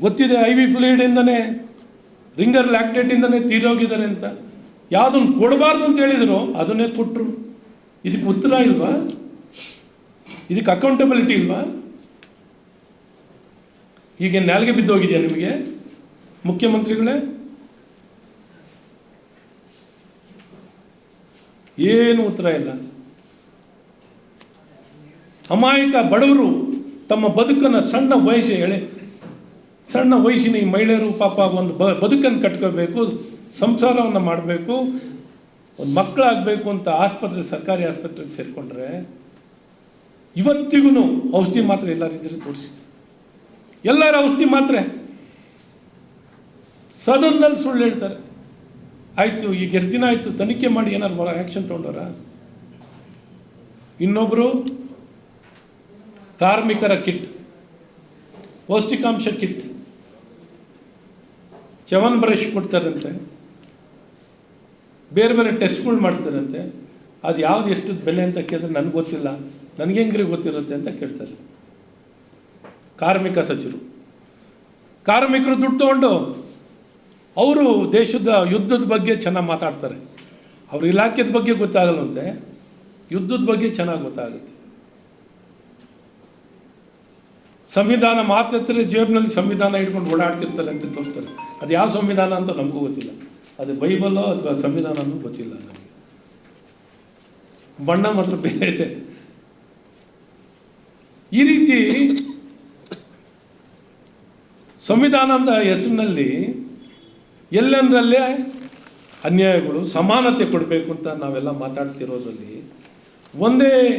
ಗೊತ್ತಿದೆ I V ಫ್ಲೂಯಿಡಿಂದನೇ, ringer ಲ್ಯಾಕ್ಟೇಟಿಂದನೇ ತೀರೋಗಿದ್ದಾರೆ ಅಂತ. ಯಾವುದನ್ನು ಕೊಡಬಾರ್ದು ಅಂತ ಹೇಳಿದ್ರು, ಅದನ್ನೇ ಕೊಟ್ಟರು ಇದಕ್ಕೆ ಉತ್ತರ ಇಲ್ವಾ? ಇದಕ್ಕೆ ಅಕೌಂಟಬಿಲಿಟಿ ಇಲ್ವಾ? ಈಗ ನಾಲ್ಗೆ ಬಿದ್ದೋಗಿದೆಯಾ ನಿಮಗೆ? ಮುಖ್ಯಮಂತ್ರಿಗಳೇ? ಏನು ಉತ್ತರ ಇಲ್ಲ. ಅಮಾಯಕ ಬಡವರು ತಮ್ಮ ಬದುಕನ್ನು ಸಣ್ಣ ವಯಸ್ಸು ಹೇಳಿ ಸಣ್ಣ ವಯಸ್ಸಿನ ಈ ಮಹಿಳೆಯರು ಪಾಪ ಒಂದು ಬ, ಬದುಕನ್ನು ಕಟ್ಕೋಬೇಕು, ಸಂಸಾರವನ್ನು ಮಾಡಬೇಕು, ಒಂದು ಮಕ್ಕಳಾಗಬೇಕು ಅಂತ ಆಸ್ಪತ್ರೆ, ಸರ್ಕಾರಿ ಆಸ್ಪತ್ರೆಗೆ ಸೇರಿಕೊಂಡ್ರೆ ಇವತ್ತಿಗೂ ಔಷಧಿ ಮಾತ್ರೆ ಎಲ್ಲರಿದ್ದರೆ ತೋರಿಸಿ. ಎಲ್ಲರ ಔಷಧಿ ಮಾತ್ರೆ. ಸದನದಲ್ಲಿ ಸುಳ್ಳು ಹೇಳ್ತಾರೆ. ಆಯಿತು, ಈಗ ಎಷ್ಟು ದಿನ ಆಯಿತು, ತನಿಖೆ ಮಾಡಿ ಏನಾರು ಬರೋ ಆ್ಯಕ್ಷನ್ ತೊಗೊಂಡವ್ರ? ಇನ್ನೊಬ್ಬರು ಕಾರ್ಮಿಕರ ಕಿಟ್, ಪೌಷ್ಟಿಕಾಂಶ ಕಿಟ್. ಚವನ್ ಬ್ರಷ್ ಕೊಡ್ತಾರಂತೆ. ಬೇರೆ ಬೇರೆ ಟೆಸ್ಟ್ಗಳು ಮಾಡ್ತಾರಂತೆ ಅದು ಯಾವ್ದು ಎಷ್ಟು ಬೆಲೆ ಅಂತ ಕೇಳಿದ್ರೆ ನನಗೆ ಗೊತ್ತಿಲ್ಲ. ನನಗೆ ಹೆಂಗ್ರಿ ಗೊತ್ತಿರುತ್ತೆ ಅಂತ ಕೇಳ್ತಾರೆ. ಕಾರ್ಮಿಕ ಸಚಿವರು. ಕಾರ್ಮಿಕರು ದುಡ್ಡು ತಗೊಂಡು ಅವರು ದೇಶದ ಯುದ್ಧದ ಬಗ್ಗೆ ಚೆನ್ನಾಗಿ ಮಾತಾಡ್ತಾರೆ. ಅವ್ರ ಇಲಾಖೆದ ಬಗ್ಗೆ ಗೊತ್ತಾಗಲ್ಲಂತೆ ಯುದ್ಧದ ಬಗ್ಗೆ ಚೆನ್ನಾಗಿ ಗೊತ್ತಾಗುತ್ತೆ. ಸಂವಿಧಾನ ಮಾತ್ರ ಜೇಬ್ನಲ್ಲಿ ಸಂವಿಧಾನ ಇಟ್ಕೊಂಡು ಓಡಾಡ್ತಿರ್ತಾರೆ ಅಂತ ತೋರಿಸ್ತಾರೆ. ಅದು ಯಾವ ಸಂವಿಧಾನ ಅಂತ ನಮಗೂ ಗೊತ್ತಿಲ್ಲ. ಅದು ಬೈಬಲ್ಲೋ ಅಥವಾ ಸಂವಿಧಾನನೂ ಗೊತ್ತಿಲ್ಲ ನಮಗೆ. ಬಣ್ಣ ಮಾತ್ರ ಬೇರೆ ಇದೆ. ಈ ರೀತಿ ಸಂವಿಧಾನ ಅಂತ ಹೆಸರಿನಲ್ಲಿ ಎಲ್ಲೆಂದರಲ್ಲೇ ಅನ್ಯಾಯಗಳು ಸಮಾನತೆ ಕೊಡಬೇಕು ಅಂತ ನಾವೆಲ್ಲ ಮಾತಾಡ್ತಿರೋದ್ರಲ್ಲಿ ಒಂದೇ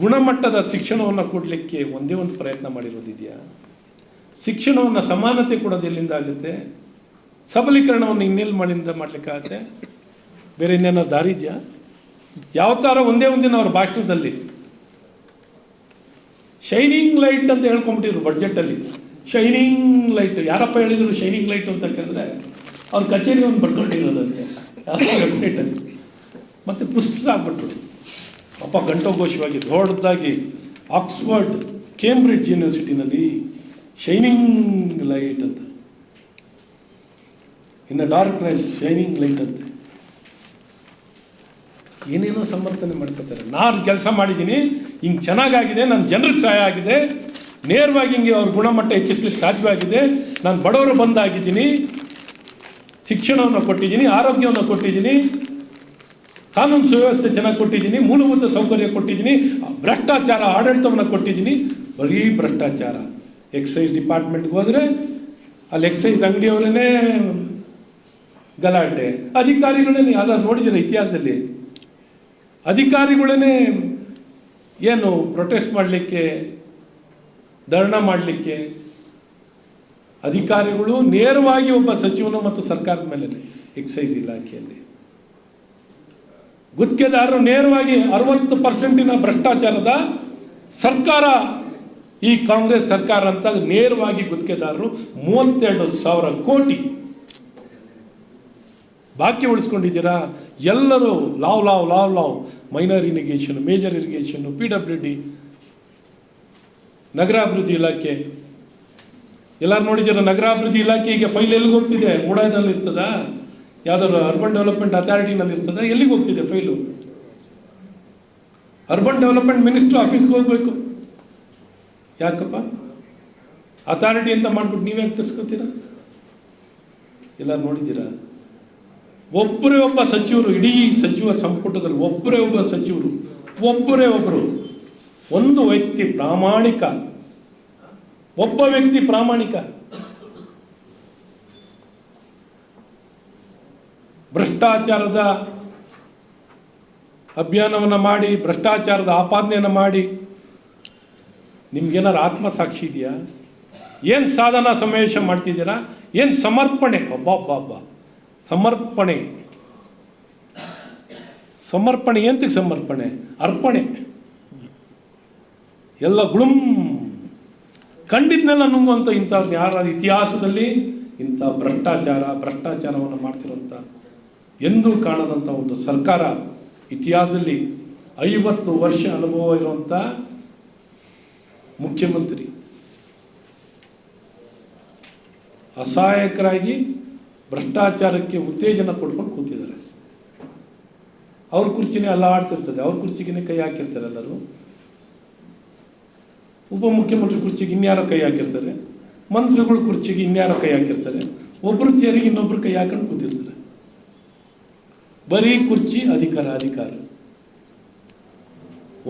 ಗುಣಮಟ್ಟದ ಶಿಕ್ಷಣವನ್ನು ಕೊಡಲಿಕ್ಕೆ ಒಂದೇ ಒಂದು ಪ್ರಯತ್ನ ಮಾಡಿರೋದಿದೆಯಾ? ಶಿಕ್ಷಣವನ್ನು ಸಮಾನತೆ ಕೊಡೋದು ಎಲ್ಲಿಂದ ಆಗುತ್ತೆ? ಸಬಲೀಕರಣವನ್ನು ಇನ್ನೆಲ್ಲಿ ಮಾಡಿಂದ ಮಾಡಲಿಕ್ಕಾಗತ್ತೆ? ಬೇರೆ ಇನ್ನೇನೋ ದಾರಿ ಯಾವತ್ತಾರ ಒಂದೇ ಒಂದಿನ ಅವ್ರ ಭಾಷಣದಲ್ಲಿ ಶೈನಿಂಗ್ ಲೈಟ್ ಅಂತ ಹೇಳ್ಕೊಂಬಿಟ್ಟಿದ್ರು ಬಡ್ಜೆಟಲ್ಲಿ. Shining light. ಯಾರಪ್ಪ ಹೇಳಿದ್ರು ಶೈನಿಂಗ್ ಲೈಟ್ ಅಂತ ಕೇಳಿದ್ರೆ ಅವ್ರ ಕಚೇರಿ ಒಂದು ಬಡ್ಕೊಂಡಿರೋದಂತೆ ವೆಬ್ಸೈಟಲ್ಲಿ. ಮತ್ತು ಪುಸ್ತಕ ಆಗ್ಬಿಟ್ರು ಅಪ್ಪ ಗಂಟೋಘೋಷವಾಗಿ ದೊಡ್ಡದಾಗಿ ಆಕ್ಸ್ಫರ್ಡ್, ಕೇಂಬ್ರಿಡ್ಜ್ ಯೂನಿವರ್ಸಿಟಿನಲ್ಲಿ ಶೈನಿಂಗ್ ಲೈಟ್ ಅಂತ. ಇನ್ನು ಡಾರ್ಕ್ನೆಸ್ ಶೈನಿಂಗ್ ಲೈಟ್ ಅಂತ. ಏನೇನೋ ಸಮರ್ಥನೆ ಮಾಡ್ಕೋತಾರೆ. ನಾನು ಕೆಲಸ ಮಾಡಿದ್ದೀನಿ, ಹಿಂಗೆ ಚೆನ್ನಾಗಾಗಿದೆ ನನ್ನ ಜನರಿಗೆ ಸಹಾಯ ಆಗಿದೆ, ನೇರವಾಗಿ ಹಿಂಗೆ ಅವ್ರ ಗುಣಮಟ್ಟ ಹೆಚ್ಚಿಸ್ಲಿಕ್ಕೆ ಸಾಧ್ಯವಾಗಿದೆ, ನಾನು ಬಡವರು ಬಂದಾಗಿದ್ದೀನಿ, ಶಿಕ್ಷಣವನ್ನು ಕೊಟ್ಟಿದ್ದೀನಿ, ಆರೋಗ್ಯವನ್ನು ಕೊಟ್ಟಿದ್ದೀನಿ ಕಾನೂನು ಸುವ್ಯವಸ್ಥೆ ಚೆನ್ನಾಗಿ ಕೊಟ್ಟಿದ್ದೀನಿ, ಮೂಲಭೂತ ಸೌಕರ್ಯ ಕೊಟ್ಟಿದ್ದೀನಿ, ಭ್ರಷ್ಟಾಚಾರ, ಆಡಳಿತವನ್ನು ಕೊಟ್ಟಿದ್ದೀನಿ. ಬರೀ ಭ್ರಷ್ಟಾಚಾರ. ಎಕ್ಸೈಸ್ ಡಿಪಾರ್ಟ್ಮೆಂಟ್ಗೆ ಹೋದರೆ ಅಲ್ಲಿ ಎಕ್ಸೈಸ್ ಅಂಗಡಿಯವರೇ ಗಲಾಟೆ. ಅಧಿಕಾರಿಗಳೇ ಅದ ನೋಡಿದ್ದೀರ ಇತಿಹಾಸದಲ್ಲಿ? ಅಧಿಕಾರಿಗಳೇ ಏನು ಪ್ರೊಟೆಸ್ಟ್ ಮಾಡಲಿಕ್ಕೆ, ಧರಣ ಮಾಡಲಿಕ್ಕೆ? ಅಧಿಕಾರಿಗಳು ನೇರವಾಗಿ ಒಬ್ಬ ಸಚಿವನು ಮತ್ತು ಸರ್ಕಾರದ ಮೇಲೆ ಎಕ್ಸೈಸ್ ಇಲಾಖೆಯಲ್ಲಿ. ಗುತ್ತಿಗೆದಾರರು ನೇರವಾಗಿ ಅರವತ್ತು ಪರ್ಸೆಂಟಿನ ಭ್ರಷ್ಟಾಚಾರದ ಸರ್ಕಾರ, ಈ ಕಾಂಗ್ರೆಸ್ ಸರ್ಕಾರ ಅಂತ ನೇರವಾಗಿ ಗುತ್ತಿಗೆದಾರರು ಮೂವತ್ತೆರಡು ಸಾವಿರ ಕೋಟಿ ಬಾಕಿ ಉಳಿಸ್ಕೊಂಡಿದ್ದೀರಾ? ಎಲ್ಲರೂ ಲಾವ್ ಲಾವ್ ಲಾವ್ love. Minor irrigation, major irrigation, P W D, ನಗರಾಭಿವೃದ್ಧಿ ಇಲಾಖೆ. ಎಲ್ಲರೂ ನೋಡಿದ್ದೀರಾ ನಗರಾಭಿವೃದ್ಧಿ ಇಲಾಖೆ ಈಗ ಫೈಲ್ ಎಲ್ಲಿಗೆ ಹೋಗ್ತಿದೆ? ಮೂಡಾದಲ್ಲಿ ಇರ್ತದಾ ಯಾವ್ದಾದ್ರು ಅರ್ಬನ್ ಡೆವಲಪ್ಮೆಂಟ್ ಅಥಾರಿಟಿನಲ್ಲಿ ಇರ್ತದೆ, ಎಲ್ಲಿಗೆ ಹೋಗ್ತಿದೆ ಫೈಲು ಅರ್ಬನ್ ಡೆವಲಪ್ಮೆಂಟ್ ಮಿನಿಸ್ಟ್ರು ಆಫೀಸ್ಗೆ ಹೋಗಬೇಕು. ಯಾಕಪ್ಪ? ಅಥಾರಿಟಿ ಅಂತ ಮಾಡ್ಬಿಟ್ಟು ನೀವೇ ತರಿಸ್ಕೋತೀರ? ಎಲ್ಲ ನೋಡಿದ್ದೀರಾ? ಒಬ್ಬರೇ ಒಬ್ಬ ಸಚಿವರು, ಇಡೀ ಸಚಿವ ಸಂಪುಟದಲ್ಲಿ ಒಬ್ಬರೇ ಒಬ್ಬ ಸಚಿವರು, ಒಬ್ಬರೇ ಒಬ್ಬರು ಒಂದು ವ್ಯಕ್ತಿ ಪ್ರಾಮಾಣಿಕ. ಒಬ್ಬ ವ್ಯಕ್ತಿ ಪ್ರಾಮಾಣಿಕ. ಭ್ರಷ್ಟಾಚಾರದ ಅಭಿಯಾನವನ್ನು ಮಾಡಿ, ಭ್ರಷ್ಟಾಚಾರದ ಆಪಾದನೆಯನ್ನು ಮಾಡಿ ನಿಮ್ಗೇನಾರು ಆತ್ಮಸಾಕ್ಷಿ ಇದೆಯಾ? ಏನು ಸಾಧನ ಸಮಾವೇಶ ಮಾಡ್ತಿದ್ದೀರಾ? ಏನು ಸಮರ್ಪಣೆ? ಅಬ್ಬಬ್ಬಬ್ಬ. ಸಮರ್ಪಣೆ. ಸಮರ್ಪಣೆ ಎಂತಕ್ಕೆ ಸಮರ್ಪಣೆ? ಅರ್ಪಣೆ. ಎಲ್ಲ ಗುಳುಂ. ಕಂಡಿದ್ನೆಲ್ಲ ನುಂಗುವಂಥ ಇಂಥ ಯಾರ? ಇತಿಹಾಸದಲ್ಲಿ ಇಂಥ ಭ್ರಷ್ಟಾಚಾರ, ಭ್ರಷ್ಟಾಚಾರವನ್ನು ಮಾಡ್ತಿರೋಂಥ ಎಂದೂ ಕಾಣದಂಥ ಒಂದು ಸರ್ಕಾರ ಇತಿಹಾಸದಲ್ಲಿ ಐವತ್ತು ವರ್ಷ ಅನುಭವ ಇರುವಂಥ ಮುಖ್ಯಮಂತ್ರಿ. ಅಸಹಾಯಕರಾಗಿ ಭ್ರಷ್ಟಾಚಾರಕ್ಕೆ ಉತ್ತೇಜನ ಕೊಡ್ಕೊಂಡು ಕೂತಿದ್ದಾರೆ. ಅವ್ರ ಕುರ್ಚಿನೇ ಅಲ್ಲಾಡ್ತಿರ್ತದೆ ಅವ್ರ ಕುರ್ಚಿಗೆ ಕೈ ಹಾಕಿರ್ತಾರೆ ಎಲ್ಲರೂ. ಉಪಮುಖ್ಯಮಂತ್ರಿ ಕುರ್ಚಿಗೆ ಇನ್ಯಾರೋ ಕೈ ಹಾಕಿರ್ತಾರೆ, ಮಂತ್ರಿಗಳ ಕುರ್ಚಿಗೆ ಇನ್ಯಾರೋ ಕೈ ಹಾಕಿರ್ತಾರೆ ಒಬ್ಬರು ಚೇರಿಗೆ ಇನ್ನೊಬ್ಬರು ಕೈ ಹಾಕೊಂಡು ಕೂತಿರ್ತಾರೆ. ಬರೀ ಕುರ್ಚಿ ಅಧಿಕಾರ ಅಧಿಕಾರ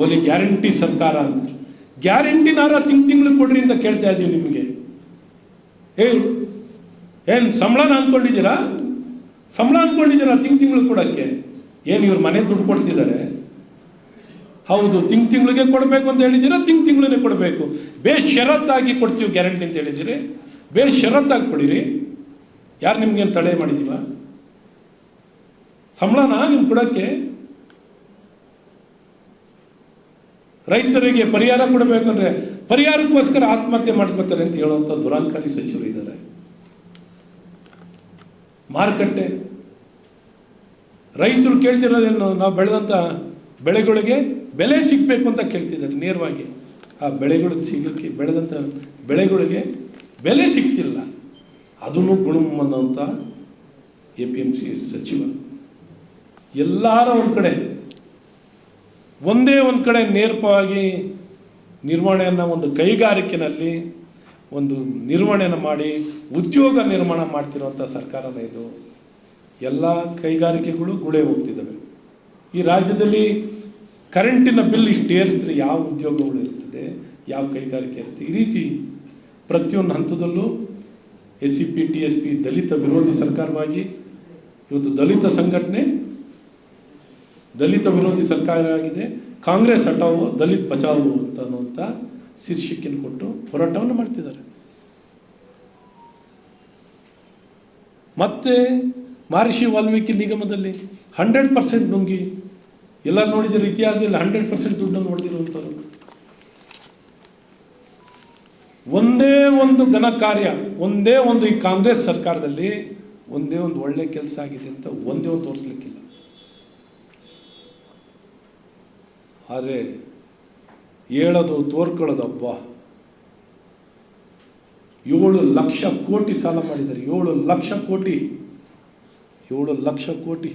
ಓಲಿ ಗ್ಯಾರಂಟಿ ಸರ್ಕಾರ ಅಂತ. ಗ್ಯಾರಂಟಿನಾರ ತಿಂಗ್ ತಿಂಗಳು ಕೊಡ್ರಿ ಅಂತ ಕೇಳ್ತಾ ಇದ್ದೀವಿ ನಿಮಗೆ. ಏನು ಏನು ಸಂಬಳನ ಅಂದ್ಕೊಂಡಿದ್ದೀರಾ ಸಂಬಳ ಅಂದ್ಕೊಂಡಿದ್ದೀರಾ ತಿಂಗ್ ತಿಂಗಳು ಕೊಡೋಕ್ಕೆ? ಏನು ಇವ್ರ ಮನೆ ದುಡ್ಡು ಕೊಡ್ತಿದ್ದಾರೆ? ಹೌದು, ತಿಂಗ್ ತಿಂಗಳಿಗೆ ಕೊಡಬೇಕು ಅಂತ ಹೇಳಿದ್ದೀರಾ, ತಿಂಗ್ ತಿಂಗಳೇ ಕೊಡಬೇಕು? ಬೇಷರತ್ತಾಗಿ ಕೊಡ್ತೀವಿ ಗ್ಯಾರಂಟಿ ಅಂತ ಹೇಳಿದ್ದೀರಿ. ಬೇಷರತ್ತಾಗಿ ಕೊಡಿರಿ. ಯಾರು ನಿಮ್ಗೇನು ತಡೆ ಮಾಡಿದ್ವಾ ಸಂಬಳನ ನಿಮ್ಗೆ ಕೊಡೋಕ್ಕೆ ರೈತರಿಗೆ ಪರಿಹಾರ ಕೊಡಬೇಕಂದ್ರೆ ಪರಿಹಾರಕ್ಕೋಸ್ಕರ ಆತ್ಮಹತ್ಯೆ ಮಾಡ್ಕೋತಾರೆ ಅಂತ ಹೇಳುವಂಥ ದುರಾಂಕಾರಿ ಸಚಿವರು ಇದ್ದಾರೆ. ಮಾರುಕಟ್ಟೆ. ರೈತರು ಕೇಳ್ತಿರೋದೇನು ನಾವು ಬೆಳೆದಂಥ ಬೆಳೆಗಳಿಗೆ ಬೆಲೆ ಸಿಗಬೇಕು ಅಂತ ಕೇಳ್ತಿದ್ದಾರೆ ನೇರವಾಗಿ. ಆ ಬೆಳೆಗಳಿಗೆ ಸಿಗೋಕ್ಕೆ ಬೆಳೆದಂಥ ಬೆಳೆಗಳಿಗೆ ಬೆಲೆ ಸಿಗ್ತಿಲ್ಲ. ಅದನ್ನು ಗುಣಮ್ ಅನ್ನೋಂಥ ಎ ಪಿ ಎಂ ಸಿ ಸಚಿವ ಎಲ್ಲಾರ ಒಂದು ಕಡೆ, ಒಂದೇ ಒಂದು ಕಡೆ ನೇರ್ಪವಾಗಿ ನಿರ್ವಹಣೆಯನ್ನು ಒಂದು ಕೈಗಾರಿಕೆನಲ್ಲಿ ಒಂದು ನಿರ್ವಹಣೆಯನ್ನು ಮಾಡಿ, ಉದ್ಯೋಗ ನಿರ್ಮಾಣ ಮಾಡ್ತಿರುವಂಥ ಸರ್ಕಾರನೇ ಇದು. ಎಲ್ಲ ಕೈಗಾರಿಕೆಗಳು ಗುಳೆ ಹೋಗ್ತಿದ್ದಾವೆ. ಈ ರಾಜ್ಯದಲ್ಲಿ ಕರೆಂಟಿನ ಬಿಲ್ ಇಷ್ಟು ಏರಿಸಿದ್ರೆ ಯಾವ ಉದ್ಯೋಗಗಳು ಇರ್ತದೆ ಯಾವ ಕೈಗಾರಿಕೆ ಇರುತ್ತೆ? ಈ ರೀತಿ ಪ್ರತಿಯೊಂದು ಹಂತದಲ್ಲೂ S C P, T S P Dalit ವಿರೋಧಿ ಸರ್ಕಾರವಾಗಿ ಇವತ್ತು ದಲಿತ ಸಂಘಟನೆ ದಲಿತ ವಿರೋಧಿ ಸರ್ಕಾರ ಆಗಿದೆ, ಕಾಂಗ್ರೆಸ್ ಹಟಾವು ದಲಿತ್ ಬಚಾವು ಅಂತ ಅನ್ನುವಂಥ ಶೀರ್ಷಿಕೆಯನ್ನು ಕೊಟ್ಟು ಹೋರಾಟವನ್ನು ಮಾಡ್ತಿದ್ದಾರೆ. ಮತ್ತೆ ಮಹರ್ಷಿ ವಾಲ್ಮೀಕಿ ನಿಗಮದಲ್ಲಿ ಹಂಡ್ರೆಡ್ ಪರ್ಸೆಂಟ್ ನುಂಗಿ ಎಲ್ಲ ನೋಡಿದರೆ ಇತಿಹಾಸದಲ್ಲಿ ಹಂಡ್ರೆಡ್ ಪರ್ಸೆಂಟ್ ದುಡ್ಡನ್ನು ನೋಡಿರುವಂಥದ್ದು ಒಂದೇ ಒಂದು ಘನ ಕಾರ್ಯ, ಒಂದೇ ಒಂದು ಈ ಕಾಂಗ್ರೆಸ್ ಸರ್ಕಾರದಲ್ಲಿ ಒಂದೇ ಒಂದು ಒಳ್ಳೆ ಕೆಲಸ ಆಗಿದೆ ಅಂತ ಒಂದೇ ಒಂದು ತೋರಿಸ್ಲಿಕ್ಕಿಲ್ಲ. ಆದರೆ ಹೇಳೋದು ತೋರ್ಕೊಳ್ಳೋದು ಹಬ್ಬ ಏಳು ಲಕ್ಷ ಕೋಟಿ ಸಾಲ ಮಾಡಿದ್ದಾರೆ. ಏಳು ಲಕ್ಷ ಕೋಟಿ. ಏಳು ಲಕ್ಷ ಕೋಟಿ.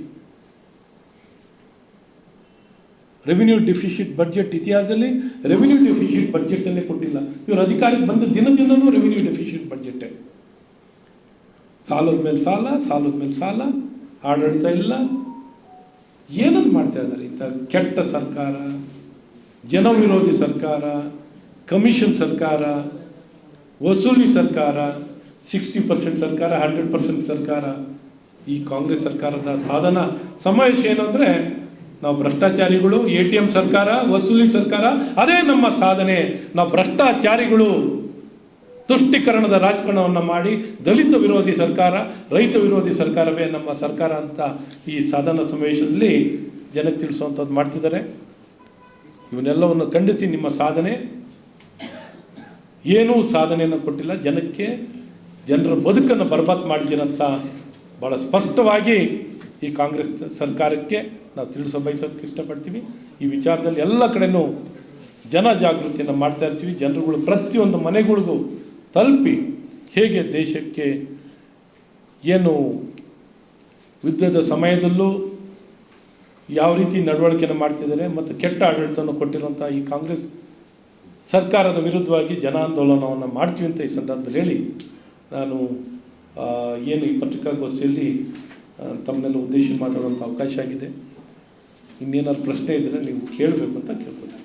ರೆವಿನ್ಯೂ ಡಿಫಿಷಿಟ್ ಬಡ್ಜೆಟ್ ಇತಿಹಾಸದಲ್ಲಿ ರೆವಿನ್ಯೂ ಡೆಫಿಷಿಟ್ ಬಡ್ಜೆಟನ್ನೇ ಕೊಟ್ಟಿಲ್ಲ. ಇವರು ಅಧಿಕಾರಕ್ಕೆ ಬಂದ ದಿನ ದಿನವೂ ರೆವಿನ್ಯೂ ಡೆಫಿಷಿಟ್ ಬಡ್ಜೆಟ್ಟೇ ಸಾಲದ ಮೇಲೆ ಸಾಲ, ಸಾಲದ ಮೇಲೆ ಸಾಲ, ಆಡಳಿತ ಇಲ್ಲ. ಏನನ್ನು ಮಾಡ್ತಾ ಇದ್ದಾರೆ ಇಂಥ ಕೆಟ್ಟ ಸರ್ಕಾರ, ಜನವಿರೋಧಿ ಸರ್ಕಾರ, ಕಮಿಷನ್ ಸರ್ಕಾರ, ವಸೂಲಿ ಸರ್ಕಾರ, ಸಿಕ್ಸ್ಟಿ ಪರ್ಸೆಂಟ್ ಸರ್ಕಾರ, ಹಂಡ್ರೆಡ್ ಪರ್ಸೆಂಟ್ ಸರ್ಕಾರ, ಈ ಕಾಂಗ್ರೆಸ್ ಸರ್ಕಾರದ ಸಾಧನ. ಸಮಾವೇಶ ಏನು ಅಂದರೆ ನಾವು ಭ್ರಷ್ಟಾಚಾರಿಗಳು, ಎ ಟಿ ಎಂ ಸರ್ಕಾರ, ವಸೂಲಿ ಸರ್ಕಾರ, ಅದೇ ನಮ್ಮ ಸಾಧನೆ. ನಾವು ಭ್ರಷ್ಟಾಚಾರಿಗಳು. ತುಷ್ಟೀಕರಣದ ರಾಜಕಾರಣವನ್ನು ಮಾಡಿ ದಲಿತ ವಿರೋಧಿ ಸರ್ಕಾರ, ರೈತ ವಿರೋಧಿ ಸರ್ಕಾರವೇ ನಮ್ಮ ಸರ್ಕಾರ ಅಂತ ಈ ಸಾಧನ ಸಮಾವೇಶದಲ್ಲಿ ಜನಕ್ಕೆ ತಿಳಿಸುವಂಥದ್ದು ಮಾಡ್ತಿದ್ದಾರೆ. ಇವನ್ನೆಲ್ಲವನ್ನು ಖಂಡಿಸಿ ನಿಮ್ಮ ಸಾಧನೆ. ಏನೂ ಸಾಧನೆಯನ್ನು ಕೊಟ್ಟಿಲ್ಲ. ಜನಕ್ಕೆ ಜನರ ಬದುಕನ್ನು ಬರ್ಬಾದ್ ಮಾಡಿದ್ದೀರಂತ ಭಾಳ ಸ್ಪಷ್ಟವಾಗಿ ಈ ಕಾಂಗ್ರೆಸ್ ಸರ್ಕಾರಕ್ಕೆ ನಾವು ತಿಳಿಸೋ ಬಯಸೋಕ್ಕೆ ಇಷ್ಟಪಡ್ತೀವಿ. ಈ ವಿಚಾರದಲ್ಲಿ ಎಲ್ಲ ಕಡೆನೂ ಜನ ಜಾಗೃತಿಯನ್ನು ಮಾಡ್ತಾ ಇರ್ತೀವಿ. ಜನರುಗಳು ಪ್ರತಿಯೊಂದು ಮನೆಗಳಿಗೂ ತಲುಪಿ ಹೇಗೆ ದೇಶಕ್ಕೆ ಏನು ಯುದ್ಧದ ಸಮಯದಲ್ಲೂ ಯಾವ ರೀತಿ ನಡವಳಿಕೆಯನ್ನು ಮಾಡ್ತಿದ್ದಾರೆ ಮತ್ತು ಕೆಟ್ಟ ಆಡಳಿತವನ್ನು ಕೊಟ್ಟಿರುವಂಥ ಈ ಕಾಂಗ್ರೆಸ್ ಸರ್ಕಾರದ ವಿರುದ್ಧವಾಗಿ ಜನಾಂದೋಲನವನ್ನು ಮಾಡ್ತೀವಿ ಅಂತ ಈ ಸಂದರ್ಭದಲ್ಲಿ ಹೇಳಿ ನಾನು ಏನು ಈ ಪತ್ರಿಕಾಗೋಷ್ಠಿಯಲ್ಲಿ ತಮ್ಮನ್ನೆಲ್ಲ ಉದ್ದೇಶ ಮಾತಾಡುವಂಥ ಅವಕಾಶ ಆಗಿದೆ. ಇನ್ನೇನಾದ್ರು ಪ್ರಶ್ನೆ ಇದ್ದರೆ ನೀವು ಕೇಳಬೇಕು ಅಂತ ಕೇಳ್ಕೊತೀನಿ